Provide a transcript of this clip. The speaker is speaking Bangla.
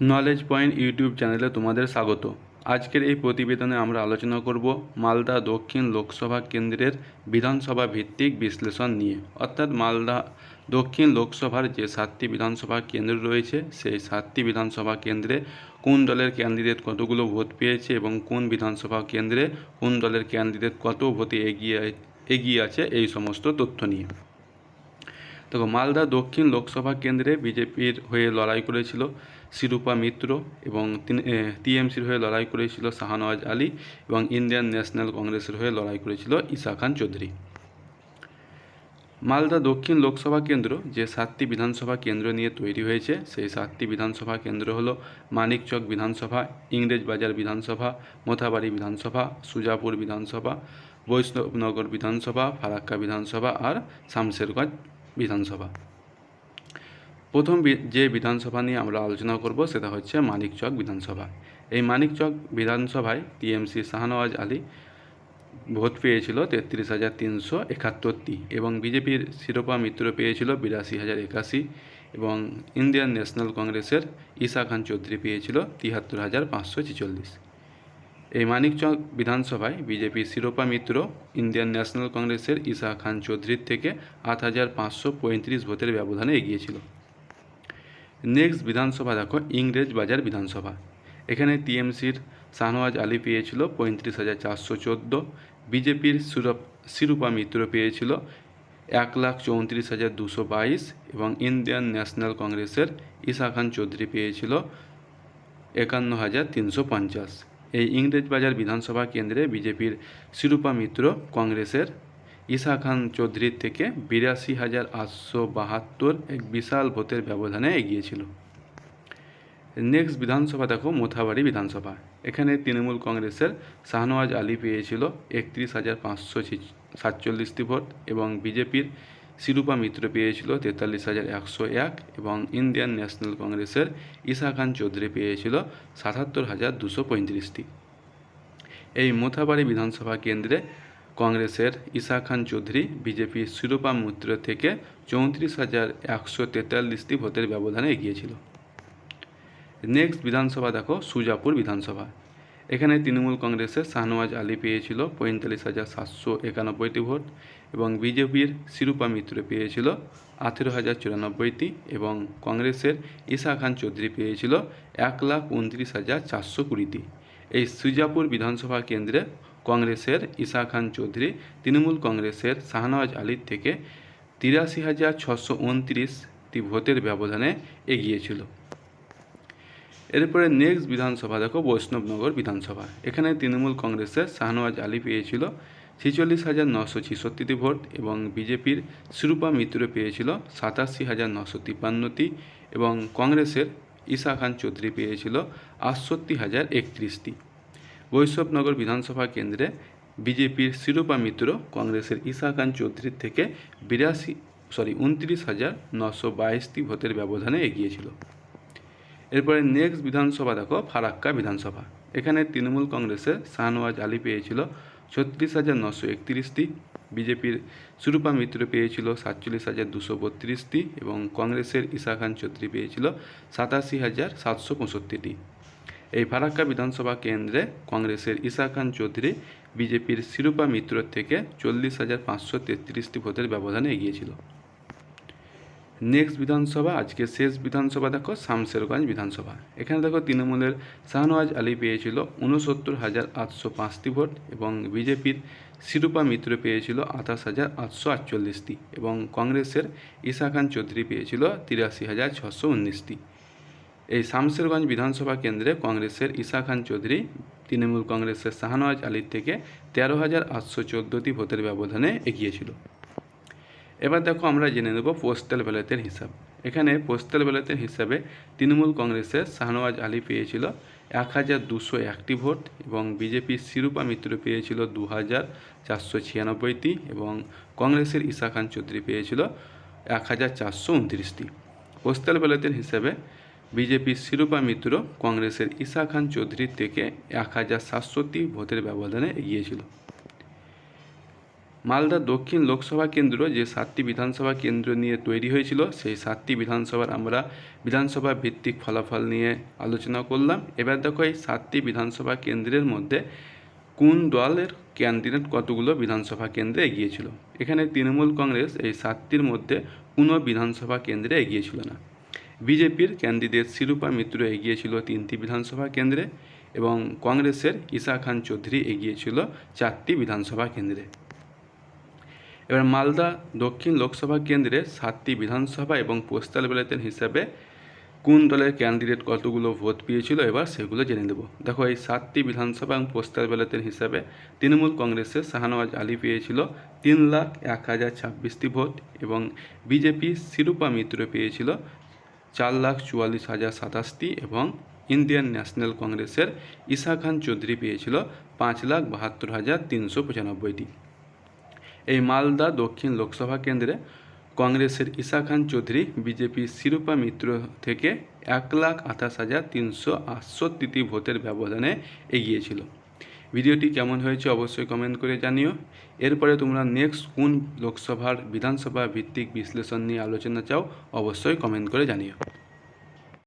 নলেজ পয়েন্ট ইউটিউব চ্যানেলে তোমাদের স্বাগত। আজকের এই প্রতিবেদনে আমরা আলোচনা করব মালদা দক্ষিণ লোকসভা কেন্দ্রের বিধানসভা ভিত্তিক বিশ্লেষণ নিয়ে। অর্থাৎ মালদা দক্ষিণ লোকসভার যে সাতটি বিধানসভা কেন্দ্র রয়েছে, সেই সাতটি বিধানসভা কেন্দ্রে কোন দলের ক্যান্ডিডেট কতগুলো ভোট পেয়েছে এবং কোন বিধানসভা কেন্দ্রে কোন দলের ক্যান্ডিডেট কত ভোটে এগিয়ে এগিয়ে আছে এই সমস্ত তথ্য নিয়ে। দেখো, মালদা দক্ষিণ লোকসভা কেন্দ্রে বিজেপির হয়ে লড়াই করেছিল শিরূপা মিত্র এবং টিএমসির হয়ে লড়াই করেছিল শাহনওয়াজ আলী এবং ইন্ডিয়ান ন্যাশনাল কংগ্রেসের হয়ে লড়াই করেছিল ঈশা খান চৌধুরী। মালদা দক্ষিণ লোকসভা কেন্দ্র যে সাতটি বিধানসভা কেন্দ্র নিয়ে তৈরি হয়েছে, সেই সাতটি বিধানসভা কেন্দ্র হলো মানিকচক বিধানসভা, ইংরেজবাজার বিধানসভা, মোথাবাড়ি বিধানসভা, সুজাপুর বিধানসভা, বৈষ্ণবনগর বিধানসভা, ফারাক্কা বিধানসভা আর শামশেরগঞ্জ বিধানসভা। প্রথম যে বিধানসভা নিয়ে আমরা আলোচনা করব সেটা হচ্ছে মানিকচক বিধানসভা। এই মানিকচক বিধানসভায় টিএমসি শাহনওয়াজ আলী ভোট পেয়েছিল তেত্রিশ হাজার তিনশো একাত্তরটি এবং বিজেপির শিরোপা মিত্র পেয়েছিল বিরাশি হাজার একাশি এবং ইন্ডিয়ান ন্যাশনাল কংগ্রেসের ঈশা খান চৌধুরী পেয়েছিল তিয়াত্তর হাজার পাঁচশো ছেচল্লিশ। এই মানিকচক বিধানসভায় বিজেপির শিরোপা মিত্র ইন্ডিয়ান ন্যাশনাল কংগ্রেসের ঈশা খান চৌধুরীর থেকে আট হাজার পাঁচশো পঁয়ত্রিশ ভোটের ব্যবধানে এগিয়েছিল। নেক্সট বিধানসভা দেখো, ইংরেজ বাজার বিধানসভা। এখানে টিএমসির শাহনওয়াজ আলী পেয়েছিল পঁয়ত্রিশ হাজার চারশো চোদ্দ, বিজেপির সুরপ শিরূপা মিত্র পেয়েছিল এক লাখ চৌত্রিশ হাজার দুশো বাইশ এবং ইন্ডিয়ান ন্যাশনাল কংগ্রেসের ঈশা খান চৌধুরী পেয়েছিল একান্ন হাজার তিনশো পঞ্চাশ। এই ইংরেজবাজার বিধানসভা কেন্দ্রে বিজেপির শিরূপা মিত্র কংগ্রেসের ঈশা খান চৌধুরীর থেকে বিরাশি হাজার আটশো বাহাত্তর এক বিশাল ভোটের ব্যবধানে এগিয়েছিল নেক্সট বিধানসভা দেখো, মোথাবাড়ি বিধানসভা। এখানে তৃণমূল কংগ্রেসের শাহনওয়াজ আলী পেয়েছিল একত্রিশ হাজার পাঁচশো সাতচল্লিশটি ভোট এবং বিজেপির শিরূপা মিত্র পেয়েছিল তেতাল্লিশ হাজার একশো এক এবং ইন্ডিয়ান ন্যাশনাল কংগ্রেসের ঈশা খান চৌধুরী পেয়েছিল সাতাত্তর হাজার দুশো পঁয়ত্রিশটি। এই মোথাবাড়ি বিধানসভা কেন্দ্রে কংগ্রেসের ঈশা খান চৌধুরী বিজেপির শিরোপা মিত্র থেকে চৌত্রিশ হাজার একশো তেতাল্লিশটি ভোটের ব্যবধানে এগিয়েছিল। নেক্সট বিধানসভা দেখো, সুজাপুর বিধানসভা। এখানে তৃণমূল কংগ্রেসের শাহনওয়াজ আলী পেয়েছিল পঁয়তাল্লিশ হাজার সাতশো একানব্বইটি ভোট এবং বিজেপির শিরূপা মিত্র পেয়েছিল আঠেরো হাজার চুরানব্বইটি এবং কংগ্রেসের ঈশা খান চৌধুরী পেয়েছিল এক লাখ উনত্রিশ হাজার চারশো কুড়িটি। এই সুজাপুর বিধানসভা কেন্দ্রে কংগ্রেসের ঈশা খান চৌধুরী, তৃণমূল কংগ্রেসের শাহনওয়াজ আলীর থেকে তিরাশি হাজার ছশো উনত্রিশটি ভোটের ব্যবধানে এগিয়েছিল এরপরে নেক্সট বিধানসভা, দেখো বৈষ্ণবনগর বিধানসভা। এখানে তৃণমূল কংগ্রেসের শাহনওয়াজ আলী পেয়েছিল ছেচল্লিশ হাজার নশো ছেষট্টিটি ভোট এবং বিজেপির শিরূপা মিত্র পেয়েছিল সাতাশি হাজার নশো তিপ্পান্নটি এবং কংগ্রেসের ঈশা খান চৌধুরী পেয়েছিল আটষট্টি হাজার একত্রিশটি বৈষ্ণবনগর বিধানসভা কেন্দ্রে বিজেপির শিরোপা মিত্র কংগ্রেসের ঈশা চৌধুরীর থেকে বিরাশি সরি উনত্রিশ হাজার নশো বাইশটি ভোটের ব্যবধানে এগিয়েছিল এরপরে নেক্সট বিধানসভা দেখো, ফারাক্কা বিধানসভা। এখানে তৃণমূল কংগ্রেসের শাহনওয়াজ আলী পেয়েছিল ছত্রিশ হাজার নশো একত্রিশটি, বিজেপির সুরূপা মিত্র পেয়েছিল সাতচল্লিশ হাজার দুশো বত্রিশটি এবং কংগ্রেসের ঈশা খান চৌধুরী পেয়েছিল সাতাশি হাজার সাতশো পঁয়ষট্টিটি। এই ফারাক্কা বিধানসভা কেন্দ্রে কংগ্রেসের ঈশা খান চৌধুরী, বিজেপির শিরূপা মিত্র থেকে চল্লিশ হাজার পাঁচশো তেত্রিশটি ভোটের ব্যবধানে এগিয়েছিল। নেক্সট বিধানসভা, আজকে শেষ বিধানসভা, দেখো শামশেরগঞ্জ বিধানসভা। এখানে দেখো তৃণমূলের শাহনওয়াজ আলী পেয়েছিল উনসত্তর হাজার আটশো পাঁচটি ভোট এবং বিজেপির শিরূপা মিত্র পেয়েছিল আঠাশ হাজার আটশো আটচল্লিশটি এবং কংগ্রেসের ঈশা খান চৌধুরী পেয়েছিল তিরাশি হাজার ছশো উনিশটি। এই শামশেরগঞ্জ বিধানসভা কেন্দ্রে কংগ্রেসের ঈশা খান চৌধুরী, তৃণমূল কংগ্রেসের শাহনওয়াজ আলীর থেকে তেরো হাজার আটশো চোদ্দোটি ভোটের ব্যবধানে এগিয়েছিল এবার দেখো আমরা জেনে নেব পোস্টাল ব্যালটের হিসাব। এখানে পোস্টাল ব্যালটের হিসাবে তৃণমূল কংগ্রেসের শাহনওয়াজ আলী পেয়েছিল এক হাজার দুশো একটি ভোট এবং বিজেপির শিরূপা মিত্র পেয়েছিল দু হাজার চারশো ছিয়ানব্বইটি এবং কংগ্রেসের ঈশা খান চৌধুরী পেয়েছিল এক হাজার চারশো উনত্রিশটি। পোস্টাল ব্যালটের হিসাবে বিজেপির শিরোপা মিত্র কংগ্রেসের ঈশা খান চৌধুরীর থেকে এক হাজার সাতশোটি ভোটের ব্যবধানে এগিয়েছিল মালদা দক্ষিণ লোকসভা কেন্দ্র যে সাতটি বিধানসভা কেন্দ্র নিয়ে তৈরি হয়েছিল, সেই সাতটি বিধানসভার আমরা বিধানসভা ভিত্তিক ফলাফল নিয়ে আলোচনা করলাম। এবার দেখো এই সাতটি বিধানসভা কেন্দ্রের মধ্যে কোন দলের ক্যান্ডিডেট কতগুলো বিধানসভা কেন্দ্রে এগিয়েছিল? এখানে তৃণমূল কংগ্রেস এই সাতটির মধ্যে কোনো বিধানসভা কেন্দ্রে এগিয়েছিল না। বিজেপির ক্যান্ডিডেট শিরূপা মিত্র এগিয়েছিল তিনটি বিধানসভা কেন্দ্রে এবং কংগ্রেসের ঈশা খান চৌধুরী এগিয়েছিল চারটি বিধানসভা কেন্দ্রে। এবার মালদা দক্ষিণ লোকসভা কেন্দ্রে সাতটি বিধানসভা এবং পোস্টাল ব্যালটের হিসাবে কোন দলের ক্যান্ডিডেট কতগুলো ভোট পেয়েছিল এবার সেগুলো জেনে নেব। দেখো, এই সাতটি বিধানসভা এবং পোস্টাল ব্যালটের হিসাবে তৃণমূল কংগ্রেসের শাহনওয়াজ আলী পেয়েছিল তিন লাখ এক হাজার ছাব্বিশটি ভোট এবং বিজেপি শিরূপা মিত্র পেয়েছিল চার লাখ চুয়াল্লিশ হাজার সাতাশটি এবং ইন্ডিয়ান ন্যাশনাল কংগ্রেসের ঈশা খান চৌধুরী পেয়েছিল পাঁচ লাখ বাহাত্তর হাজার তিনশো পঁচানব্বইটি। এই মালদা দক্ষিণ লোকসভা কেন্দ্রে কংগ্রেসের ঈশা খান চৌধুরী বিজেপি শিরূপা মিত্র থেকে এক লাখ আঠাশ হাজার তিনশো আটষট্টিটি ভোটের ব্যবধানে এগিয়েছিল। ভিডিওটি কেমন হয়েছে অবশ্যই কমেন্ট করে জানিও। এরপরে তোমরা নেক্সট কোন লোকসভার বিধানসভা ভিত্তিক বিশ্লেষণ নিয়ে আলোচনা চাও, অবশ্যই কমেন্ট করে জানিও।